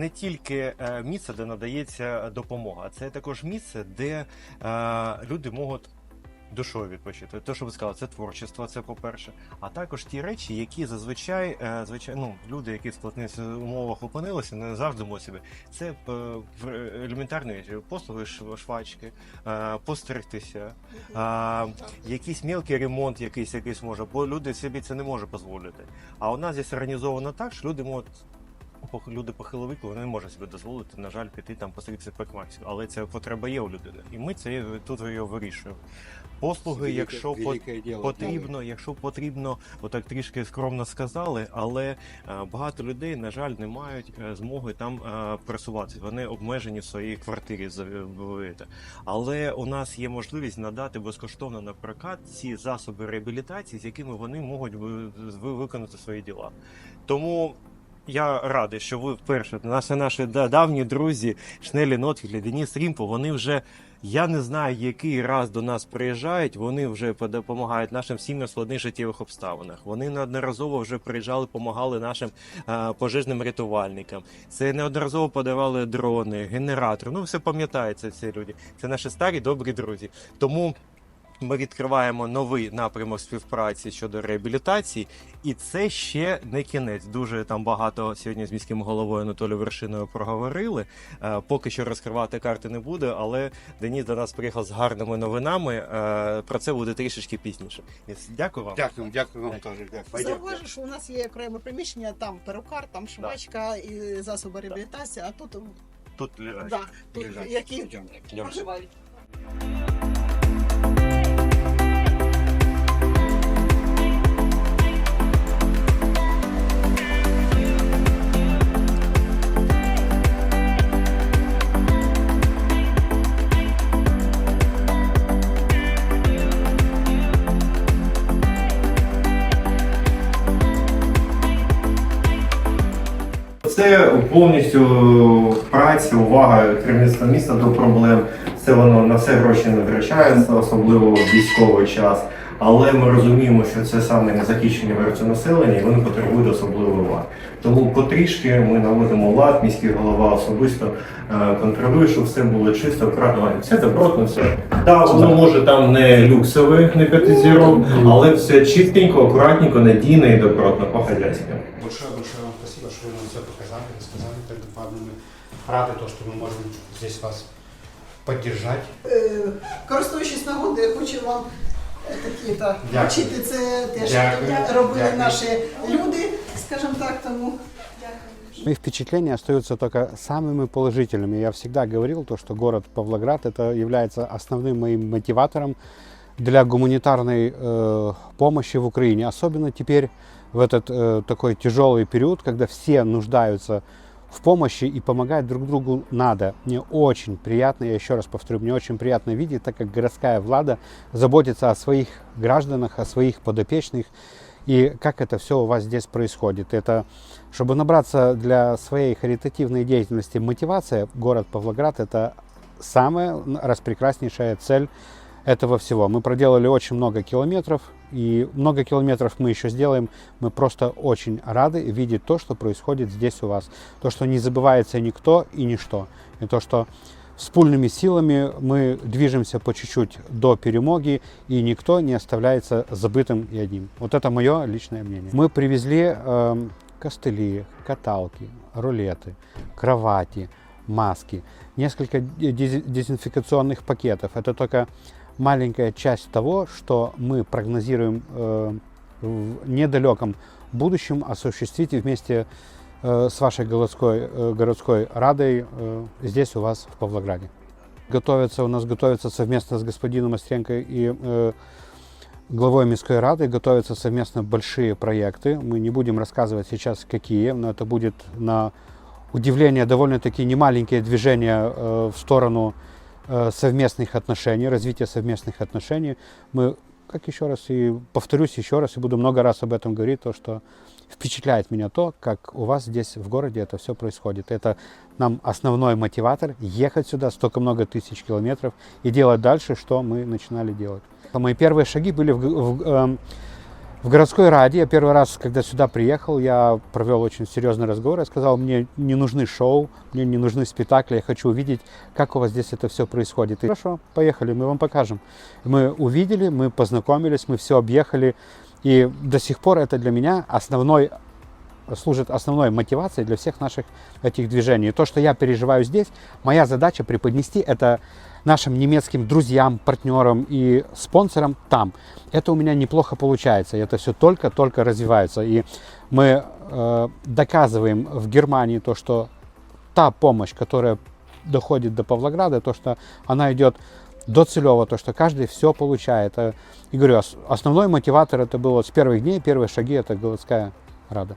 не тільки е, місце, де надається допомога, це також місце, де е, люди можуть. Душою відпочити. Те, що ви сказали, це творчество, це по-перше. А також ті речі, які зазвичай, е, звичай, ну, люди, які в складних умовах опинилися, не завжди собі. Це елементарні послуги швачки, постригтися, якийсь мілкий ремонт, якийсь якийсь може, бо люди собі це не можуть дозволити. А у нас здесь організовано так, що люди можуть. Люди похилого віку вони не можуть собі дозволити, на жаль, піти там посидіти парикмахерську. Але ця потреба є у людини. І ми це тут його вирішуємо. Послуги, Велике- якщо по- велике діло. потрібно, якщо потрібно, отак трішки скромно сказали, але е, багато людей, на жаль, не мають е, змоги там е, пересуватися. Вони обмежені в своїй квартирі. завіюєте. Але у нас є можливість надати безкоштовно на прокат ці засоби реабілітації, з якими вони можуть ви- ви- виконати свої діла. Тому. Я радий, що ви вперше наші наші давні друзі Шнелі Нотфілі, Деніс Рімпо, вони вже я не знаю, який раз до нас приїжджають. Вони вже допомагають нашим сім'ям в складних життєвих обставинах. Вони неодноразово вже приїжджали, допомагали нашим е, пожежним рятувальникам. Це неодноразово подавали дрони, генератори. Ну, все пам'ятається ці люди. Це наші старі добрі друзі. Тому. Ми відкриваємо новий напрямок співпраці щодо реабілітації, і це ще не кінець. Дуже там багато сьогодні з міським головою Анатолієм Вершиною проговорили. Е, Поки що розкривати карти не буде, але Деніс до нас приїхав з гарними новинами. Е, Про це буде трішечки пізніше. Дякую вам. Дякую, дякую вам теж. Дякую. Зауважу, що у нас є окреме приміщення, там перукар, там швачка і засоби реабілітації, а тут, Тут да, тут які проживають. Це повністю праця, увага керівництва міста до проблем. Це воно на все гроші не втрачається, особливо в військовий час Але ми розуміємо, що це саме незахищені верці населення, і вони потребують особливої уваги. Тому потрішки ми наводимо лад, міський голова особисто е, контролює, щоб все було чисто, акуратно. Все добротно, все. Так, воно може там не люксове, не п'ятизірок, але все чистенько, акуратненько, надійно і добротно, по-хазяйськи. Большое, большое вам спасибо, что вы нам все показали, рассказали так докладно. Мы рады, то, что мы можем здесь вас поддержать. Е, Користуючись нагодою, хочу вам е, такі та Дякую. вчити це теж Дякую. робили Дякую. наші люди, скажімо так, тому. Мои впечатления остаются только самыми положительными. Я всегда говорил то, что город Павлоград это является основным моим мотиватором для гуманитарной э, помощи в Украине. Особенно теперь в этот э, такой тяжелый период, когда все нуждаются в помощи и помогать друг другу надо. Мне очень приятно, я еще раз повторю, мне очень приятно видеть, так как городская влада заботится о своих гражданах, о своих подопечных и как это все у вас здесь происходит. Это, чтобы набраться для своей харитативной деятельности мотивация, город Павлоград – это самая распрекраснейшая цель этого всего. Мы проделали очень много километров, и много километров мы еще сделаем. Мы просто очень рады видеть то, что происходит здесь у вас. То, что не забывается никто и ничто. И то, что Вспульными силами мы движемся по чуть-чуть до перемоги, и никто не оставляется забытым и одним. Вот это мое личное мнение. Мы привезли эм, костыли, каталки, рулеты, кровати, маски, несколько дез- дезинфекционных пакетов. Это только маленькая часть того, что мы прогнозируем э, в недалеком будущем осуществить вместе э, с вашей городской, э, городской радой здесь у вас в Павлограде. Готовится, у нас готовится совместно с господином Остренко и э, главой Мирской Рады, готовятся совместно большие проекты. Мы не будем рассказывать сейчас какие, но это будет на удивление довольно-таки немаленькие движения в сторону совместных отношений, развития совместных отношений. Мы, как еще раз и повторюсь еще раз, и буду много раз об этом говорить, то, что впечатляет меня то, как у вас здесь в городе это все происходит. Это нам основной мотиватор ехать сюда столько много тысяч километров и делать дальше, что мы начинали делать. Мои первые шаги были в, в, эм, В городской раде я первый раз, когда сюда приехал, я провел очень серьезный разговор. Я сказал, мне не нужны шоу, мне не нужны спектакли, я хочу увидеть, как у вас здесь это все происходит. И хорошо, поехали, мы вам покажем. Мы увидели, мы познакомились, мы все объехали. И до сих пор это для меня основной служит основной мотивацией для всех наших этих движений. То, что я переживаю здесь, моя задача преподнести это нашим немецким друзьям, партнерам и спонсорам там. Это у меня неплохо получается. Это все только-только развивается. И мы э, доказываем в Германии то, что та помощь, которая доходит до Павлограда, то, что она идет доцелево, то, что каждый все получает. Э, И говорю, ос- основной мотиватор это было с первых дней, первые шаги, это городская рада.